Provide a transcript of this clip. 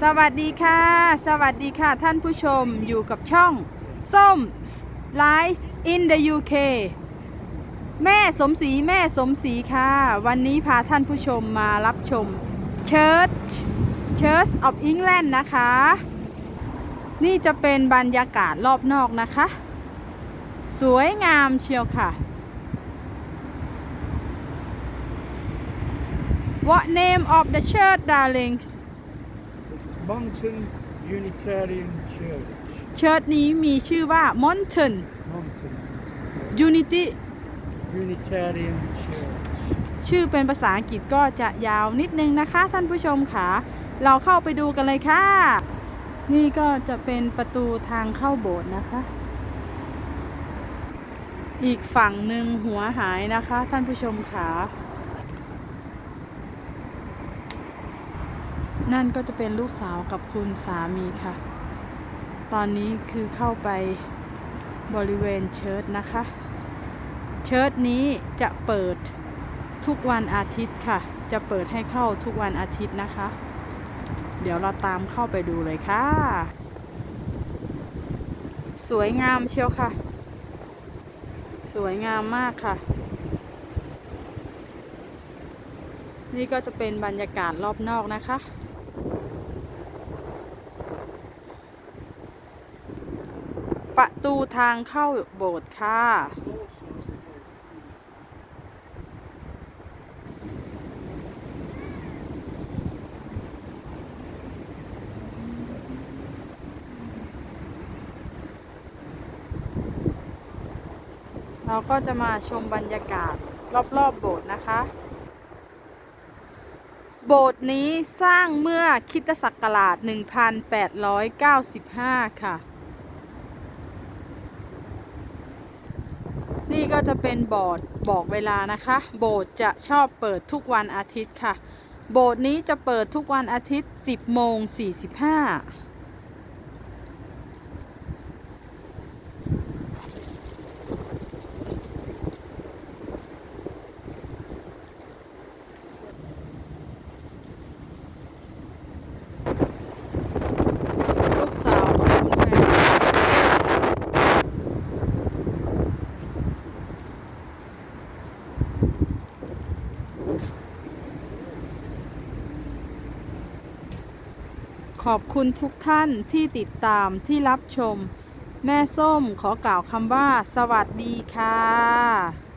สวัสดีค่ะ สวัสดีค่ะท่านผู้ชมอยู่กับช่องส้ม Life in the UK แม่สมศรีแม่สมศรีค่ะ วันนี้พาท่านผู้ชมมารับชม Church Church of England นะคะ นี่จะเป็นบรรยากาศรอบนอกนะคะ สวยงามเชียวค่ะ What name of the church darlings It's Monton Unitarian Church. เชิร์นี้มีชื่อว่า Mountain Monton Unity Unitarian Church. ชื่อเป็นภาษาอังกฤษก็จะยาวนิดนึงนะคะ ท่านผู้ชมค่ะ เราเข้าไปดูกันเลยค่ะ นี่ก็จะเป็นประตูทางเข้าโบสถ์นะคะ อีกฝั่งหนึ่งหัวหายนะคะ ท่านผู้ชมค่ะ นั่นก็จะเป็นลูกสาวกับคุณสามีค่ะ ตอนนี้คือเข้าไปบริเวณเชิร์ตนะคะ เชิร์ตนี้จะเปิดทุกวันอาทิตย์ค่ะ จะเปิดให้เข้าทุกวันอาทิตย์นะคะ เดี๋ยวเราตามเข้าไปดูเลยค่ะ สวยงามเชียวค่ะ สวยงามมากค่ะ นี่ก็จะเป็นบรรยากาศรอบนอกนะคะ ประตูทางเข้าโบสถ์ค่ะ เราก็จะมาชมบรรยากาศรอบๆโบสถ์นะคะ โบสถ์นี้สร้างเมื่อคริดศักราช 1895 ค่ะ นี่ก็จะเป็นบอร์ดบอกเวลานะคะ โบสถ์จะชอบเปิดทุกวันอาทิตย์ค่ะ โบสถ์นี้จะเปิดทุกวันอาทิตย์ 10โมง45 ลูกสาวของคุณแม่ ขอบคุณทุกท่านที่ติดตามที่รับชม แม่ส้มขอกล่าวคำว่า สวัสดีค่ะ